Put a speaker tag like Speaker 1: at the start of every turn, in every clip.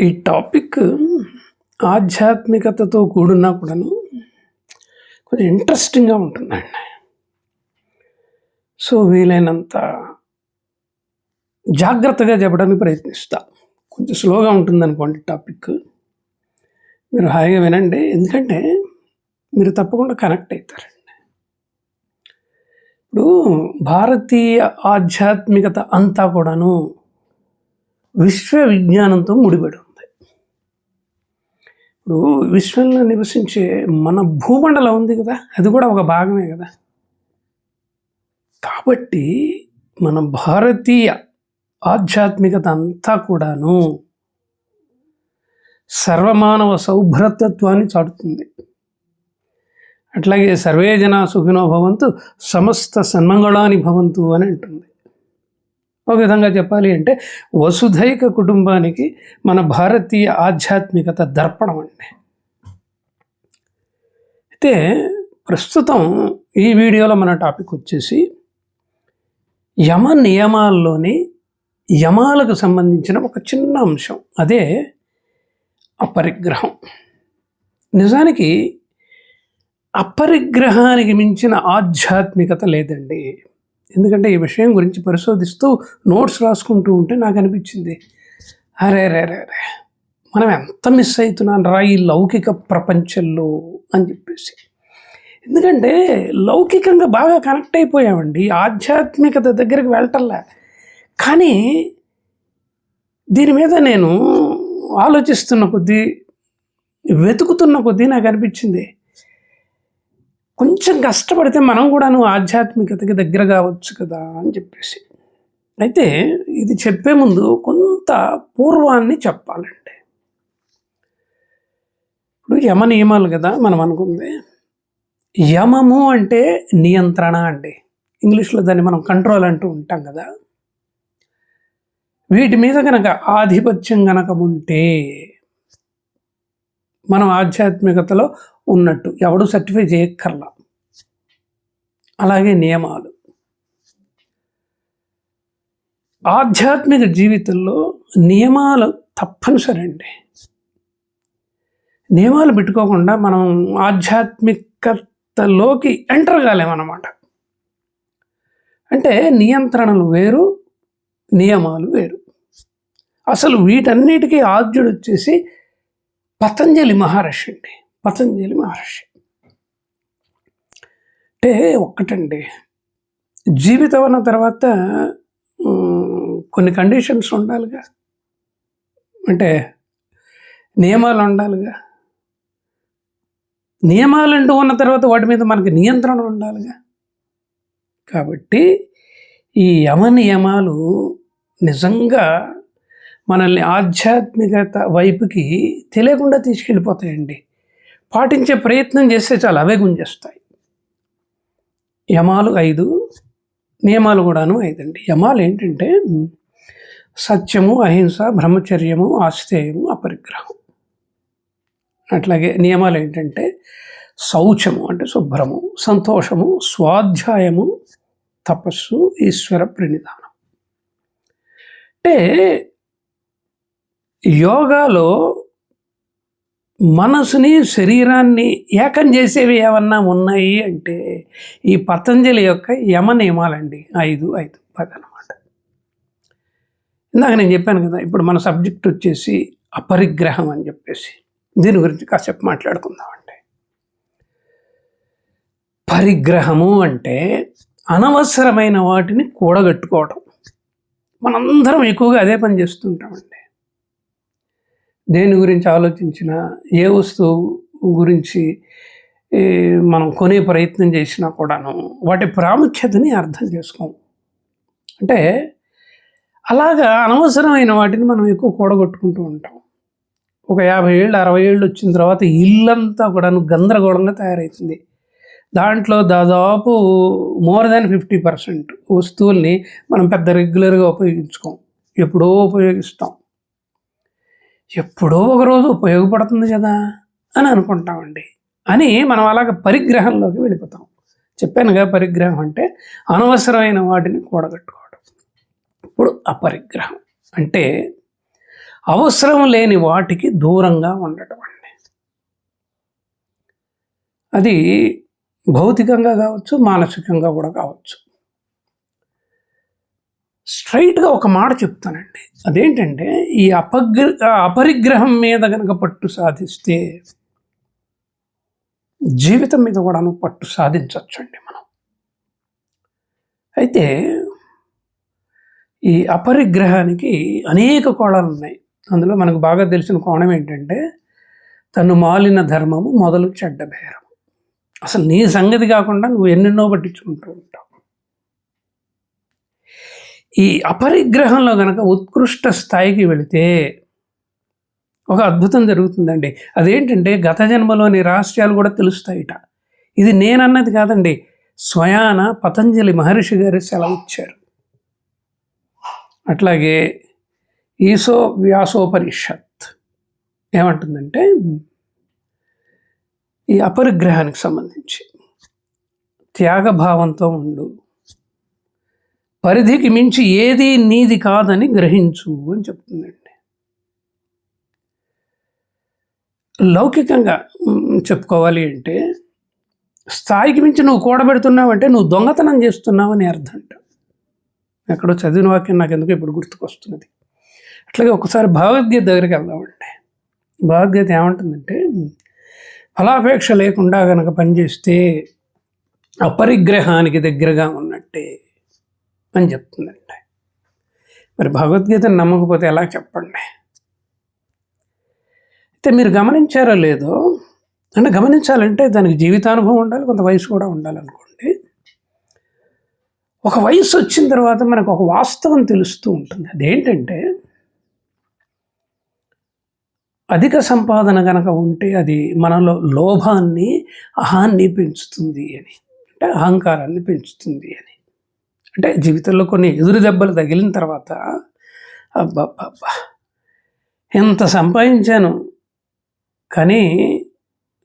Speaker 1: ఈ టాపిక్ ఆధ్యాత్మికతతో కూడినా కూడాను కొంచెం ఇంట్రెస్టింగ్గా ఉంటుందండి. సో వీలైనంత జాగ్రత్తగా చెప్పడానికి ప్రయత్నిస్తా. కొంచెం స్లోగా ఉంటుందనుకోండి టాపిక్. మీరు హాయిగా వినండి. ఎందుకంటే మీరు తప్పకుండా కనెక్ట్ అవుతారండి. ఇప్పుడు భారతీయ ఆధ్యాత్మికత అంతా కూడాను విశ్వ విజ్ఞానంతో ముడిపడి ఉంది. ఇప్పుడు విశ్వంలో నివసించే మన భూమండలం ఉంది కదా అది కూడా ఒక భాగమే కదా. కాబట్టి మన భారతీయ ఆధ్యాత్మికత అంతా కూడాను సర్వమానవ సౌభ్రతత్వాన్ని చాటుతుంది. అట్లాగే సర్వే జన సుఖినో భవంతు సమస్త సన్మంగళాని భవంతు అని అంటుంది. ఒక విధంగా చెప్పాలి అంటే వసుధైక కుటుంబానికి మన భారతీయ ఆధ్యాత్మికత దర్పణం అండి. అయితే ప్రస్తుతం ఈ వీడియోలో మన టాపిక్ వచ్చేసి యమ నియమాల్లోని యమాలకు సంబంధించిన ఒక చిన్న అంశం అదే అపరిగ్రహం. నిజానికి అపరిగ్రహానికి మించిన ఆధ్యాత్మికత లేదండి. ఎందుకంటే ఈ విషయం గురించి పరిశోధిస్తూ నోట్స్ రాసుకుంటూ ఉంటే నాకు అనిపించింది. అరే రే రే రే మనం ఎంత మిస్ అవుతున్నాను రా ఈ లౌకిక ప్రపంచంలో అని చెప్పేసి. ఎందుకంటే లౌకికంగా బాగా కనెక్ట్ అయిపోయామండి. ఆధ్యాత్మికత దగ్గరికి వెళ్ళటంలే. కానీ దీని మీద నేను ఆలోచిస్తున్న కొద్దీ వెతుకుతున్న కొద్దీ నాకు అనిపించింది. కొంచెం కష్టపడితే మనం కూడాను ఆధ్యాత్మికతకి దగ్గర కావచ్చు కదా అని చెప్పేసి. అయితే ఇది చెప్పే ముందు కొంత పూర్వాన్ని చెప్పాలండి ఇప్పుడు యమ నియమాలు కదా మనం అనుకుంది. యమము అంటే నియంత్రణ అండి. ఇంగ్లీష్లో దాన్ని మనం కంట్రోల్ అంటూ ఉంటాం కదా. వీటి మీద కనుక ఆధిపత్యం కనుక ఉంటే మనం ఆధ్యాత్మికతలో ఉన్నట్టు ఎవడు సర్టిఫై చేయక్కర్లా. అలాగే నియమాలు. ఆధ్యాత్మిక జీవితంలో నియమాలు తప్పనిసరి అండి నియమాలు పెట్టుకోకుండా మనం ఆధ్యాత్మికతలోకి ఎంటర్ కాలేమన్నమాట. అంటే నియంత్రణలు వేరు నియమాలు వేరు. అసలు వీటన్నిటికీ ఆద్యుడు వచ్చేసి పతంజలి మహర్షి అండి. పతంజలి మహర్షి. అంటే ఒక్కటండి. జీవితం అన్న తర్వాత కొన్ని కండిషన్స్ ఉండాలిగా. అంటే నియమాలు ఉండాలిగా. నియమాలు అంటూ ఉన్న తర్వాత వాటి మీద మనకి నియంత్రణ ఉండాలిగా. కాబట్టి ఈ యమ నియమాలు నిజంగా మనల్ని ఆధ్యాత్మికత వైపుకి తెలియకుండా తీసుకెళ్ళిపోతాయండి. పాటించే ప్రయత్నం చేస్తే చాలా అవే గుంజేస్తాయి. యమాలు ఐదు నియమాలు కూడాను ఐదండి. యమాలు ఏంటంటే సత్యము అహింస బ్రహ్మచర్యము ఆశ్చేయము అపరిగ్రహం. అట్లాగే నియమాలు ఏంటంటే శౌచము అంటే శుభ్రము సంతోషము స్వాధ్యాయము తపస్సు ఈశ్వర ప్రణిధానం. అంటే యోగాలో మనసుని శరీరాన్ని ఏకం చేసేవి ఏమన్నా ఉన్నాయి అంటే ఈ పతంజలి యొక్క యమ నియమాలండి. ఐదు ఐదు పది అనమాట ఇందాక నేను చెప్పాను కదా ఇప్పుడు మన సబ్జెక్ట్ వచ్చేసి అపరిగ్రహం అని చెప్పేసి. దీని గురించి కాసేపు మాట్లాడుకుందామండి. పరిగ్రహము అంటే అనవసరమైన వాటిని కూడగట్టుకోవడం మనందరం ఎక్కువగా అదే పని చేస్తుంటామండి. దేని గురించి ఆలోచించిన ఏ వస్తువు గురించి మనం కొనే ప్రయత్నం చేసినా కూడాను వాటి ప్రాముఖ్యతని అర్థం చేసుకోం. అంటే అలాగా అనవసరమైన వాటిని మనం ఎక్కువ కూడగొట్టుకుంటూ ఉంటాం. ఒక యాభై ఏళ్ళు అరవై ఏళ్ళు వచ్చిన తర్వాత ఇల్లంతా కూడాను గందరగోళంగా తయారవుతుంది దాంట్లో దాదాపు మోర్ దాన్ ఫిఫ్టీ పర్సెంట్ వస్తువుల్ని మనం పెద్ద రెగ్యులర్గా ఉపయోగించుకోం. ఎప్పుడో ఉపయోగిస్తాం. ఎప్పుడో ఒకరోజు ఉపయోగపడుతుంది కదా అని అనుకుంటామండి. అని మనం అలాగ పరిగ్రహంలోకి వెళ్ళిపోతాం. చెప్పానుగా పరిగ్రహం అంటే అనవసరమైన వాటిని కూడగట్టుకోవడం. ఇప్పుడు అపరిగ్రహం అంటే అవసరం లేని వాటికి దూరంగా ఉండటం అండి. అది భౌతికంగా కావచ్చు మానసికంగా కూడా కావచ్చు. స్ట్రైట్గా ఒక మాట చెప్తానండి. అదేంటంటే ఈ అపగ్ర అపరిగ్రహం మీద కనుక పట్టు సాధిస్తే జీవితం మీద కూడాను పట్టు సాధించవచ్చండి మనం. అయితే ఈ అపరిగ్రహానికి అనేక కోణాలు ఉన్నాయి. అందులో మనకు బాగా తెలిసిన కోణం ఏంటంటే తను మాలిన ధర్మము మొదలు చెడ్డ బేరం అసలు నీ సంగతి కాకుండా నువ్వు ఎన్నెన్నో పట్టించుకుంటూ ఉంటావు. ఈ అపరిగ్రహంలో కనుక ఉత్కృష్ట స్థాయికి వెళితే ఒక అద్భుతం జరుగుతుందండి. అదేంటంటే గత జన్మలోని రహస్యాలు కూడా తెలుస్తాయిట. ఇది నేనన్నది కాదండి. స్వయాన పతంజలి మహర్షి గారు సెలవిచ్చారు. అట్లాగే ఈసో వ్యాసోపనిషత్ ఏమంటుందంటే ఈ అపరిగ్రహానికి సంబంధించి త్యాగభావంతో ఉండు పరిధికి మించి ఏది నీది కాదని గ్రహించు అని చెప్తుందండి. లౌకికంగా చెప్పుకోవాలి అంటే స్థాయికి మించి నువ్వు కూడబెడుతున్నావంటే నువ్వు దొంగతనం చేస్తున్నావని అర్థం అంట. ఎక్కడో చదివిన వాక్యం నాకు ఎందుకు ఇప్పుడు గుర్తుకొస్తున్నది. అట్లాగే ఒకసారి భగవద్గీత దగ్గరికి వెళ్దామండి. భగవద్గీత ఏమంటుందంటే ఫలాపేక్ష లేకుండా కనుక పనిచేస్తే అపరిగ్రహానికి దగ్గరగా ఉన్నట్టే అని చెప్తుందండి. మరి భగవద్గీతను నమ్మకపోతే ఎలా చెప్పండి? అయితే మీరు గమనించారో లేదో అంటే గమనించాలంటే దానికి జీవితానుభవం ఉండాలి కొంత వయసు కూడా ఉండాలనుకోండి ఒక వయసు వచ్చిన తర్వాత మనకు ఒక వాస్తవం తెలుస్తూ ఉంటుంది. అదేంటంటే అధిక సంపాదన కనుక ఉంటే అది మనలో లోభాన్ని అహాన్ని పెంచుతుంది అని అంటే అహంకారాన్ని పెంచుతుంది అని. అంటే జీవితంలో కొన్ని ఎదురు దెబ్బలు తగిలిన తర్వాత అబ్బబ్బబ్బా ఎంత సంపాదించాను? కానీ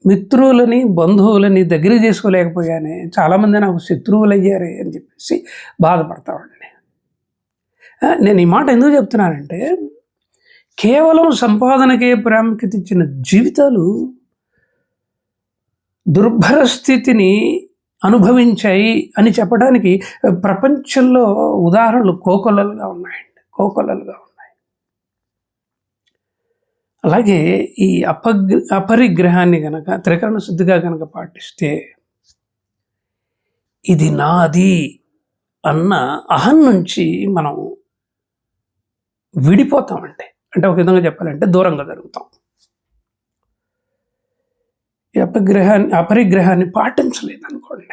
Speaker 1: మిత్రులని బంధువులని దగ్గర చేసుకోలేకపోయానే చాలామంది నాకు శత్రువులు అయ్యారే అని చెప్పేసి బాధపడతామండి. నేను ఈ మాట ఎందుకు చెప్తున్నానంటే కేవలం సంపాదనకే ప్రాముఖ్యత ఇచ్చిన జీవితాలు దుర్భర స్థితిని అనుభవించాయి అని చెప్పడానికి ప్రపంచంలో ఉదాహరణలు కోకొల్లలుగా ఉన్నాయండి. కోకొల్లలుగా ఉన్నాయి. అలాగే ఈ అపగ్ర అపరిగ్రహాన్ని కనుక త్రికరణ శుద్ధిగా కనుక పాటిస్తే ఇది నాది అన్న అహం నుంచి మనం విడిపోతామండి. అంటే ఒక విధంగా చెప్పాలంటే దూరంగా జరుగుతాం. ఈ అపగ్రహాన్ని అపరిగ్రహాన్ని పాటించలేదు అనుకోండి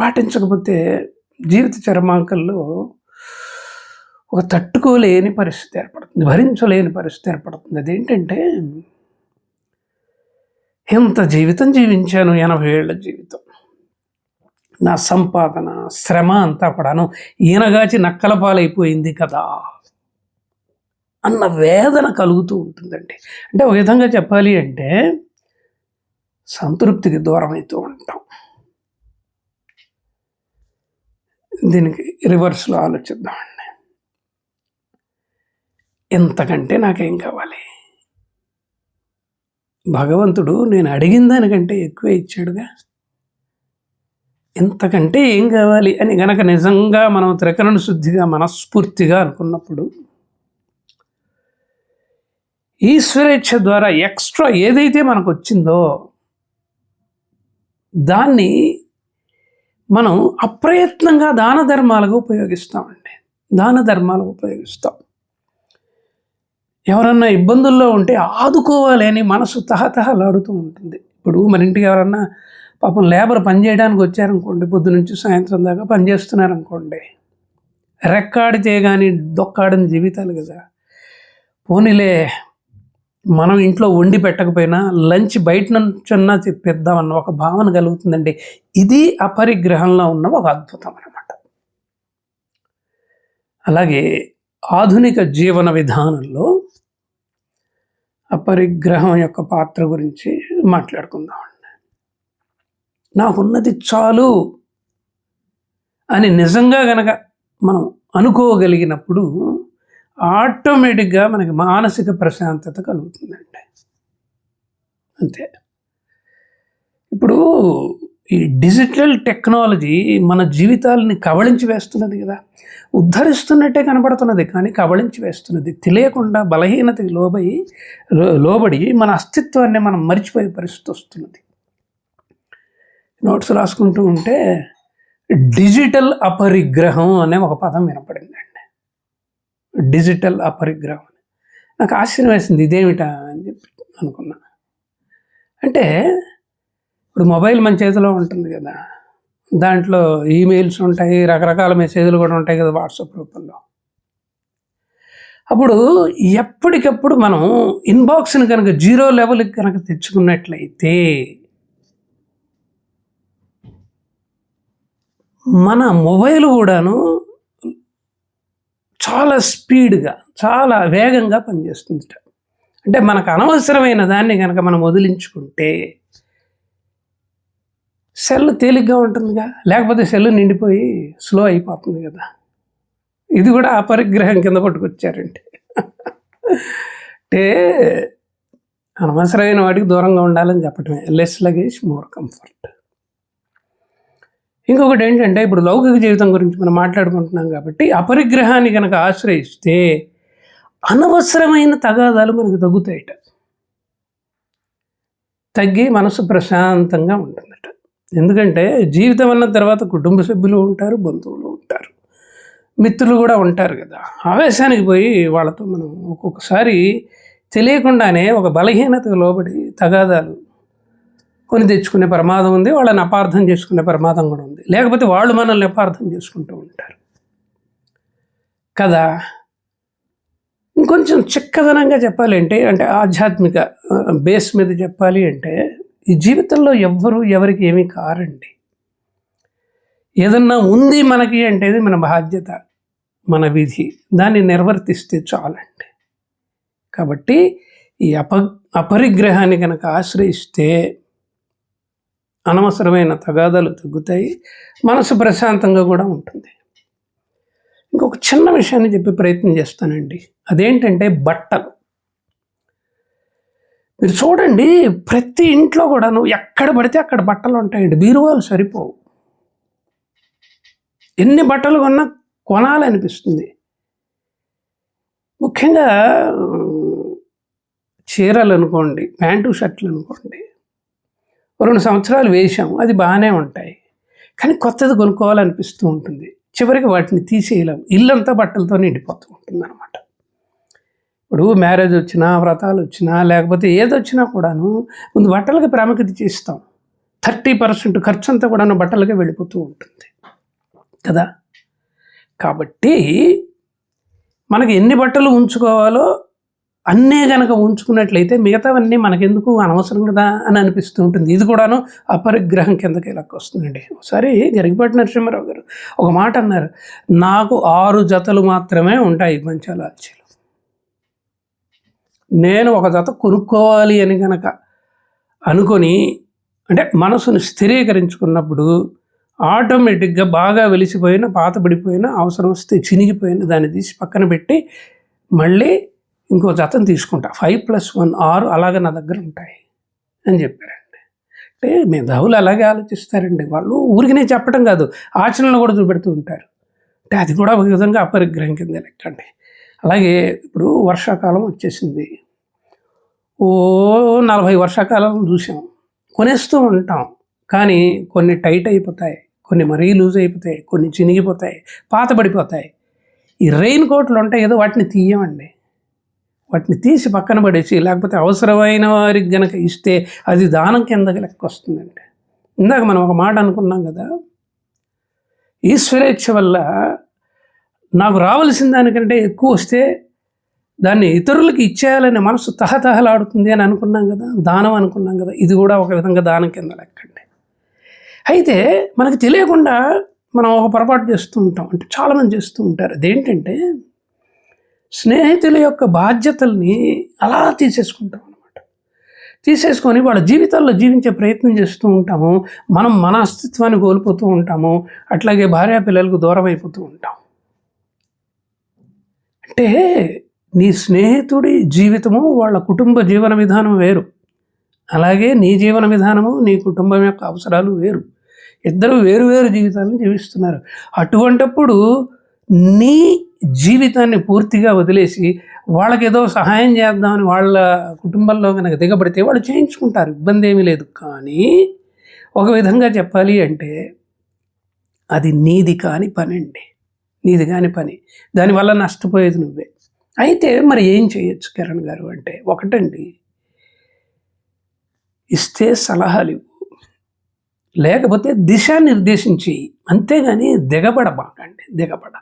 Speaker 1: పాటించకపోతే జీవిత చరమాంకల్లో ఒక తట్టుకోలేని పరిస్థితి ఏర్పడుతుంది భరించలేని పరిస్థితి ఏర్పడుతుంది. అదేంటంటే ఎంత జీవితం జీవించాను ఎనభై ఏళ్ళ జీవితం. నా సంపాదన శ్రమ అంతా కూడాను ఈనగాచి నక్కల పాలైపోయింది కదా అన్న వేదన కలుగుతూ ఉంటుందండి. అంటే ఒక విధంగా చెప్పాలి అంటే సంతృప్తికి దూరమవుతూ ఉంటాం. దీనికి రివర్స్లో ఆలోచిద్దామండి ఎంతకంటే నాకేం కావాలి? భగవంతుడు నేను అడిగిన దానికంటే ఎక్కువ ఇచ్చాడుగా. ఇంతకంటే ఏం కావాలి అని గనక నిజంగా మనం త్రికరణ శుద్ధిగా మనస్ఫూర్తిగా అనుకున్నప్పుడు ఈశ్వరేచ్ఛ ద్వారా ఎక్స్ట్రా ఏదైతే మనకు వచ్చిందో దాన్ని మనం అప్రయత్నంగా దాన ధర్మాలుగా ఉపయోగిస్తామండి. దాన ధర్మాలకు ఉపయోగిస్తాం. ఎవరన్నా ఇబ్బందుల్లో ఉంటే ఆదుకోవాలి అని మనసు తహతహలాడుతూ ఉంటుంది. ఇప్పుడు మన ఇంటికి ఎవరన్నా పాపం లేబర్ పని చేయడానికి వచ్చారనుకోండి పొద్దు నుంచి సాయంత్రం దాకా పని చేస్తున్నారనుకోండి రెక్కాడితే కానీ దొక్కాడని జీవితాలు కదా. పోనీలే మనం ఇంట్లో వండి పెట్టకపోయినా లంచ్ బయట నుంచన్నా తెప్పిద్దామన్న ఒక భావన కలుగుతుందండి. ఇది అపరిగ్రహంలో ఉన్న ఒక అద్భుతం అనమాట అలాగే ఆధునిక జీవన విధానంలో అపరిగ్రహం యొక్క పాత్ర గురించి మాట్లాడుకుందామండి. నాకున్నది చాలు అని నిజంగా గనక మనం అనుకోగలిగినప్పుడు ఆటోమేటిక్గా మనకి మానసిక ప్రశాంతత కలుగుతుందండి. అంతే. ఇప్పుడు ఈ డిజిటల్ టెక్నాలజీ మన జీవితాలని కవళించి వేస్తున్నది కదా. ఉద్ధరిస్తున్నట్టే కనబడుతున్నది కానీ కవళించి వేస్తున్నది. తెలియకుండా బలహీనతకి లోబడి లో- లోబడి మన అస్తిత్వాన్ని మనం మర్చిపోయే పరిస్థితి వస్తున్నది. నోట్స్ రాసుకుంటూ ఉంటే డిజిటల్ అపరిగ్రహం అనే ఒక పదం వినపడింది. డిజిటల్ అపరిగ్రహం. నాకు ఆశ్చర్యం వేసింది ఇదేమిటా అని చెప్పి అనుకున్నా. అంటే ఇప్పుడు మొబైల్ మన చేతిలో ఉంటుంది కదా. దాంట్లో ఈమెయిల్స్ ఉంటాయి రకరకాల మెసేజ్లు కూడా ఉంటాయి కదా వాట్సాప్ రూపంలో అప్పుడు ఎప్పటికప్పుడు మనం ఇన్బాక్స్ని కనుక జీరో లెవెల్కి కనుక తెచ్చుకున్నట్లయితే మన మొబైల్ కూడాను చాలా స్పీడ్గా చాలా వేగంగా పనిచేస్తుంది అంటే మనకు అనవసరమైన దాన్ని కనుక మనం వదిలించుకుంటే సెల్ తేలిగ్గా ఉంటుందిగా లేకపోతే సెల్ నిండిపోయి స్లో అయిపోతుంది కదా. ఇది కూడా అపరిగ్రహం కింద పట్టుకొచ్చారంటే. అంటే అనవసరమైన వాటికి దూరంగా ఉండాలని చెప్పటమే. Less luggage more comfort. ఇంకొకటి ఏంటంటే ఇప్పుడు లౌకిక జీవితం గురించి మనం మాట్లాడుకుంటున్నాం కాబట్టి అపరిగ్రహాన్ని కనుక ఆశ్రయిస్తే అనవసరమైన తగాదాలు మనకు తగ్గుతాయట. తగ్గి మనసు ప్రశాంతంగా ఉంటుందట. ఎందుకంటే జీవితం అన్న తర్వాత కుటుంబ సభ్యులు ఉంటారు బంధువులు ఉంటారు. మిత్రులు కూడా ఉంటారు కదా. ఆవేశానికి పోయి వాళ్ళతో మనం ఒక్కొక్కసారి తెలియకుండానే ఒక బలహీనతకు లోబడి తగాదాలు కొని తెచ్చుకునే ప్రమాదం ఉంది వాళ్ళని అపార్థం చేసుకునే ప్రమాదం కూడా ఉంది. లేకపోతే వాళ్ళు మనల్ని అపార్థం చేసుకుంటూ ఉంటారు. కదా? ఇంకొంచెం చిక్కదనంగా చెప్పాలి అంటే అంటే ఆధ్యాత్మిక బేస్ మీద చెప్పాలి అంటే ఈ జీవితంలో ఎవ్వరు ఎవరికి ఏమీ కారండి. ఏదన్నా ఉంది మనకి అంటేది మన బాధ్యత మన విధి. దాన్ని నిర్వర్తిస్తే చాలండి. కాబట్టి ఈ అప అపరిగ్రహాన్ని కనుక ఆశ్రయిస్తే అనవసరమైన తగాదాలు తగ్గుతాయి. మనసు ప్రశాంతంగా కూడా ఉంటుంది. ఇంకొక చిన్న విషయాన్ని చెప్పి ప్రయత్నం చేస్తానండి. అదేంటంటే బట్టలు. మీరు చూడండి ప్రతి ఇంట్లో కూడాను ఎక్కడ పడితే అక్కడ బట్టలు ఉంటాయండి. బీరువాలు సరిపోవు. ఎన్ని బట్టలు కొన్నా కొనాలనిపిస్తుంది. ముఖ్యంగా చీరలు అనుకోండి ప్యాంటు షర్ట్లు అనుకోండి రెండు సంవత్సరాలు వేసాం అది బాగానే ఉంటాయి. కానీ కొత్తది కొనుక్కోవాలనిపిస్తూ ఉంటుంది. చివరికి వాటిని తీసేయలేం. ఇల్లంతా బట్టలతో నిండిపోతూ ఉంటుంది అనమాట ఇప్పుడు మ్యారేజ్ వచ్చినా వ్రతాలు వచ్చినా లేకపోతే ఏదొచ్చినా కూడాను ముందు బట్టలకి ప్రాముఖ్యత చేస్తాం థర్టీ పర్సెంట్ ఖర్చు అంతా కూడాను బట్టలకే వెళ్ళిపోతూ ఉంటుంది. కదా? కాబట్టి మనకి ఎన్ని బట్టలు ఉంచుకోవాలో అన్నే గనక ఉంచుకున్నట్లయితే మిగతావన్నీ మనకెందుకు అనవసరం కదా అని అనిపిస్తూ ఉంటుంది. ఇది కూడాను అపరిగ్రహం కిందకి లెక్క వస్తుందండి. ఒకసారి గరిగిపాటి నరసింహారావు గారు ఒక మాట అన్నారు నాకు ఆరు జతలు మాత్రమే ఉంటాయి పంచాలాల్చీలు నేను ఒక జత కొనుక్కోవాలి అని కనుక అనుకొని అంటే మనసును స్థిరీకరించుకున్నప్పుడు ఆటోమేటిక్గా బాగా వెలిసిపోయిన పాతబడిపోయిన అవసరం వస్తే చినిగిపోయిన దాన్ని తీసి పక్కన పెట్టి మళ్ళీ ఇంకో జతను తీసుకుంటా. ఫైవ్ ప్లస్ వన్ ఆరు అలాగే నా దగ్గర ఉంటాయి అని చెప్పారండి. అంటే మేధావులు అలాగే ఆలోచిస్తారండి. వాళ్ళు ఊరికినే చెప్పడం కాదు ఆచరణలు కూడా చూపెడుతూ ఉంటారు. అంటే అది కూడా ఒక విధంగా అపరిగ్రహం కింద లెక్కండి. అలాగే ఇప్పుడు వర్షాకాలం వచ్చేసింది. ఓ నలభై వర్షాకాలం చూసాం. కొనేస్తూ ఉంటాం. కానీ కొన్ని టైట్ అయిపోతాయి కొన్ని మరీ లూజ్ అయిపోతాయి కొన్ని చినిగిపోతాయి పాతబడిపోతాయి. ఈ రెయిన్ కోట్లు ఉంటాయి ఏదో వాటిని తీయమండి. వాటిని తీసి పక్కన పడేసి లేకపోతే అవసరమైన వారికి గనక ఇస్తే అది దానం కిందకి లెక్క వస్తుందండి ఇందాక మనం ఒక మాట అనుకున్నాం కదా ఈశ్వరేచ్ఛ వల్ల నాకు రావాల్సిన దానికంటే ఎక్కువ వస్తే దాన్ని ఇతరులకి ఇచ్చేయాలనే మనసు తహతహలాడుతుంది అని అనుకున్నాం కదా దానం అనుకున్నాం కదా ఇది కూడా ఒక విధంగా దానం కింద లెక్కండి. అయితే మనకు తెలియకుండా మనం ఒక పొరపాటు చేస్తూ ఉంటాం అంటే చాలామంది చేస్తూ ఉంటారు. అదేంటంటే స్నేహితుల యొక్క బాధ్యతల్ని అలా తీసేసుకుంటాం అనమాట తీసేసుకొని వాళ్ళ జీవితాల్లో జీవించే ప్రయత్నం చేస్తూ ఉంటాము. మనం మన అస్తిత్వాన్ని కోల్పోతూ ఉంటాము. అట్లాగే భార్యా పిల్లలకు దూరం అయిపోతూ ఉంటాం. అంటే నీ స్నేహితుడి జీవితము వాళ్ళ కుటుంబ జీవన విధానం వేరు. అలాగే నీ జీవన విధానము నీ కుటుంబం యొక్క అవసరాలు వేరు. ఇద్దరు వేరు వేరు జీవితాలను జీవిస్తున్నారు. అటువంటప్పుడు నీ జీవితాన్ని పూర్తిగా వదిలేసి వాళ్ళకి ఏదో సహాయం చేద్దామని వాళ్ళ కుటుంబంలో కనుక దిగబడితే వాళ్ళు చేయించుకుంటారు. ఇబ్బంది ఏమీ లేదు. కానీ ఒక విధంగా చెప్పాలి అంటే అది నీది కాని పని అండి నీది కాని పని. దానివల్ల నష్టపోయేది నువ్వే. అయితే మరి ఏం చేయొచ్చు కిరణ్ గారు అంటే ఒకటండి ఇస్తే సలహాలు ఇవ్వు. లేకపోతే దిశానిర్దేశించి అంతేగాని దిగబడబాకండి. దిగబడ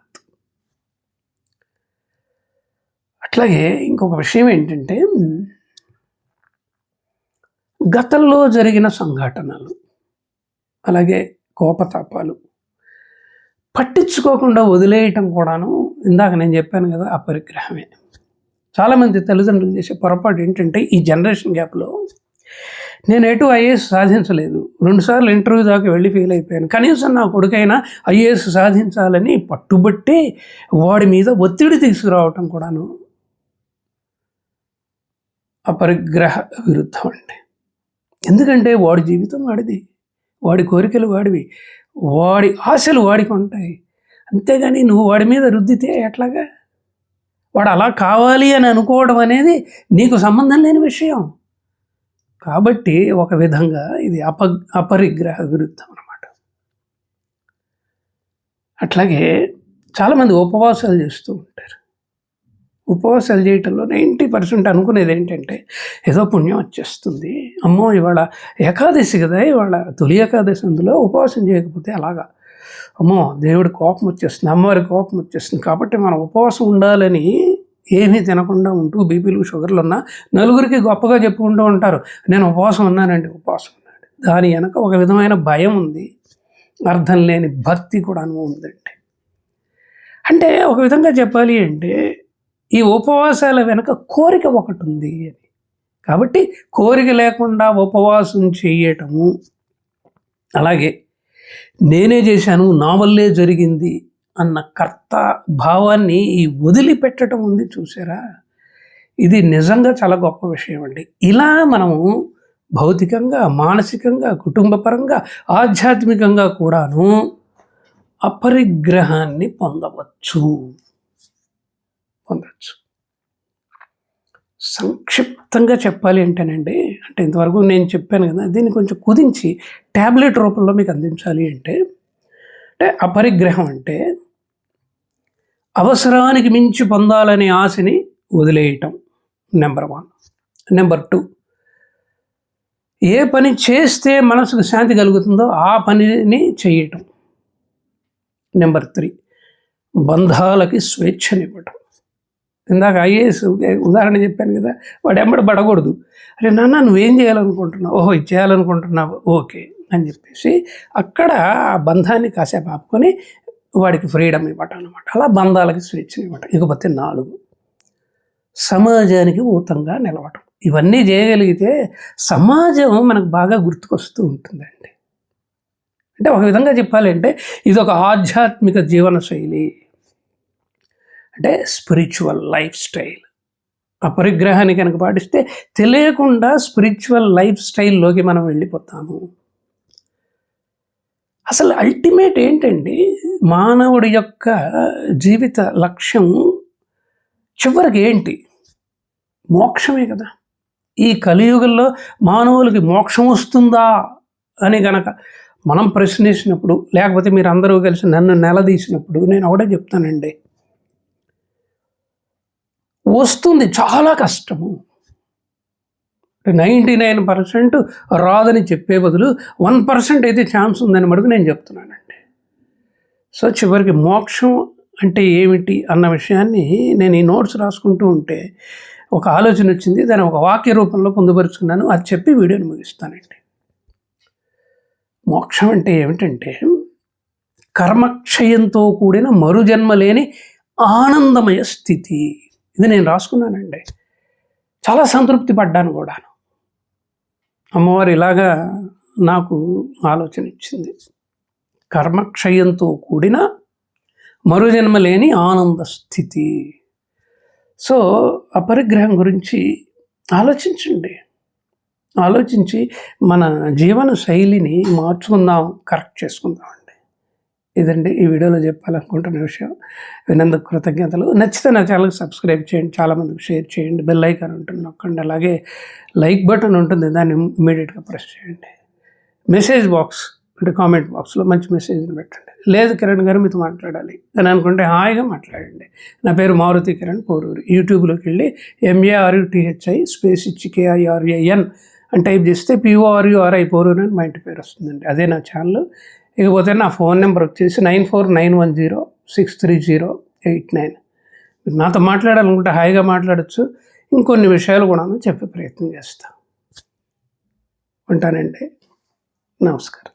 Speaker 1: అట్లాగే ఇంకొక విషయం ఏంటంటే గతంలో జరిగిన సంఘటనలు అలాగే కోపతాపాలు పట్టించుకోకుండా వదిలేయటం కూడాను ఇందాక నేను చెప్పాను కదా అపరిగ్రహమే చాలామంది తల్లిదండ్రులు చేసే పొరపాటు ఏంటంటే ఈ జనరేషన్ గ్యాప్లో నేను ఎటు ఐఏఎస్ సాధించలేదు. రెండుసార్లు ఇంటర్వ్యూ దాకా వెళ్ళి ఫెయిల్ అయిపోయాను. కనీసం నా కొడుకైనా ఐఏఎస్ సాధించాలని పట్టుబట్టి వాడి మీద ఒత్తిడి తీసుకురావటం కూడాను అపరిగ్రహ విరుద్ధం అండి. ఎందుకంటే వాడి జీవితం వాడిది. వాడి కోరికలు వాడివి. వాడి ఆశలు వాడికి ఉంటాయి. అంతేగాని నువ్వు వాడి మీద రుద్దితే ఎట్లాగా? వాడు అలా కావాలి అని అనుకోవడం అనేది నీకు సంబంధం లేని విషయం. కాబట్టి ఒక విధంగా ఇది అప అపరిగ్రహ విరుద్ధం అనమాట అట్లాగే చాలామంది ఉపవాసాలు చేస్తూ ఉంటారు. ఉపవాసాలు చేయటంలో నైంటీ పర్సెంట్ అనుకునేది ఏంటంటే ఏదో పుణ్యం వచ్చేస్తుంది. అమ్మో ఇవాళ ఏకాదశి కదా ఇవాళ తొలి ఏకాదశి అందులో ఉపవాసం చేయకపోతే అలాగా అమ్మో దేవుడి కోపం వచ్చేస్తుంది అమ్మవారి కోపం వచ్చేస్తుంది. కాబట్టి మనం ఉపవాసం ఉండాలని ఏమీ తినకుండా ఉంటూ బీపీలు షుగర్లు ఉన్నా నలుగురికి గొప్పగా చెప్పుకుంటూ ఉంటారు. నేను ఉపవాసం ఉన్నానండి ఉపవాసం ఉన్నాడు. దాని వెనక ఒక విధమైన భయం ఉంది. అర్థం లేని భక్తి కూడా అనుభవం ఉందండి అంటే ఒక విధంగా చెప్పాలి అంటే ఈ ఉపవాసాల వెనుక కోరిక ఒకటి ఉంది అని. కాబట్టి కోరిక లేకుండా ఉపవాసం చేయటము. అలాగే నేనే చేశాను నా వల్లే జరిగింది అన్న కర్త భావాన్ని ఈ వదిలిపెట్టడం ఉంది చూసారా? ఇది నిజంగా చాలా గొప్ప విషయం అండి. ఇలా మనము భౌతికంగా మానసికంగా కుటుంబపరంగా ఆధ్యాత్మికంగా కూడాను అపరిగ్రహాన్ని పొందవచ్చు. పొందవచ్చు సంక్షిప్తంగా చెప్పాలి అంటేనండి అంటే ఇంతవరకు నేను చెప్పాను కదా దీన్ని కొంచెం కుదించి ట్యాబ్లెట్ రూపంలో మీకు అందించాలి అంటే అంటే అపరిగ్రహం అంటే అవసరానికి మించి పొందాలనే ఆశని వదిలేయటం నెంబర్ వన్. నెంబర్ టూ ఏ పని చేస్తే మనసుకు శాంతి కలుగుతుందో ఆ పనిని చేయటం. నెంబర్ త్రీ బంధాలకి స్వేచ్ఛనివ్వటం. ఇందాక ఐఏఎస్ ఉదాహరణ చెప్పాను కదా వాడు ఎంబడి పడకూడదు. అరే నాన్న నువ్వేం చేయాలనుకుంటున్నావు? ఓహో ఇది చేయాలనుకుంటున్నావు. ఓకే అని చెప్పేసి అక్కడ ఆ బంధాన్ని కాసేపు ఆపుకొని వాడికి ఫ్రీడమ్ ఇవ్వటం అనమాట అలా బంధాలకి స్వేచ్ఛని ఇవ్వటం. ఇకపోతే నాలుగు. సమాజానికి ఊతంగా నిలవటం. ఇవన్నీ చేయగలిగితే సమాజం మనకు బాగా గుర్తుకొస్తూ ఉంటుందండి. అంటే ఒక విధంగా చెప్పాలంటే ఇది ఒక ఆధ్యాత్మిక జీవన శైలి. అంటే స్పిరిచువల్ లైఫ్ స్టైల్ ఆ పరిగ్రహాన్ని కనుక పాటిస్తే తెలియకుండా స్పిరిచువల్ లైఫ్ స్టైల్లోకి మనం వెళ్ళిపోతాము. అసలు అల్టిమేట్ ఏంటండి? మానవుడి యొక్క జీవిత లక్ష్యం చివరికి ఏంటి? మోక్షమే కదా. ఈ కలియుగంలో మానవులకి మోక్షం వస్తుందా అని గనక మనం ప్రశ్నించినప్పుడు లేకపోతే మీరు అందరూ కలిసి నన్ను నిలదీసినప్పుడు నేను ఒకటే చెప్తానండి. వస్తుంది. చాలా కష్టము. నైంటీ నైన్ పర్సెంట్ రాదని చెప్పే బదులు వన్ పర్సెంట్ అయితే ఛాన్స్ ఉందని మటుకు నేను చెప్తున్నానండి. సో చివరికి మోక్షం అంటే ఏమిటి అన్న విషయాన్ని నేను ఈ నోట్స్ రాసుకుంటూ ఉంటే ఒక ఆలోచన వచ్చింది. దాన్ని ఒక వాక్య రూపంలో పొందుపరుచుకున్నాను. అది చెప్పి వీడియోని ముగిస్తానండి. మోక్షం అంటే ఏమిటంటే కర్మక్షయంతో కూడిన మరుజన్మ లేని ఆనందమయ స్థితి. ఇది నేను రాసుకున్నానండి. చాలా సంతృప్తి పడ్డాను కూడాను. అమ్మవారు ఇలాగా నాకు ఆలోచన ఇచ్చింది. కర్మక్షయంతో కూడిన మరుజన్మ లేని ఆనంద స్థితి. సో అపరిగ్రహం గురించి ఆలోచించండి. ఆలోచించి మన జీవన శైలిని మార్చుకుందాం కరెక్ట్ చేసుకుందాం అండి. ఇదండి ఈ వీడియోలో చెప్పాలనుకుంటున్న విషయం. వినందుకు కృతజ్ఞతలు. నచ్చితే నా ఛానల్కి సబ్స్క్రైబ్ చేయండి. చాలామందికి షేర్ చేయండి. బెల్ ఐకాన్ ఉంటుంది నొక్కండి. అలాగే లైక్ బటన్ ఉంటుంది. దాన్ని ఇమ్మీడియట్గా ప్రెస్ చేయండి. మెసేజ్ బాక్స్ అంటే కామెంట్ బాక్స్లో మంచి మెసేజ్ని పెట్టండి. లేదు కిరణ్ గారు మీతో మాట్లాడాలి అని అనుకుంటే హాయిగా మాట్లాడండి. నా పేరు మారుతి కిరణ్ పోరూరు. యూట్యూబ్లోకి వెళ్ళి ఎంఏఆర్యుటిహెచ్ఐ స్పేస్ ఇచ్చి కేఐఆర్ఏఎన్ అని టైప్ చేస్తే పిఓఆర్యుఆర్ఐ పోరూరు అని మా ఇంటి పేరు వస్తుందండి. అదే నా ఛానల్. ఇకపోతే నా ఫోన్ నెంబర్ వచ్చేసి nine four nine one zero six three zero eight nine. మీరు నాతో మాట్లాడాలనుకుంటే హాయిగా మాట్లాడచ్చు. ఇంకొన్ని విషయాలు కూడా చెప్పే ప్రయత్నం చేస్తాను ఉంటానండి. నమస్కారం.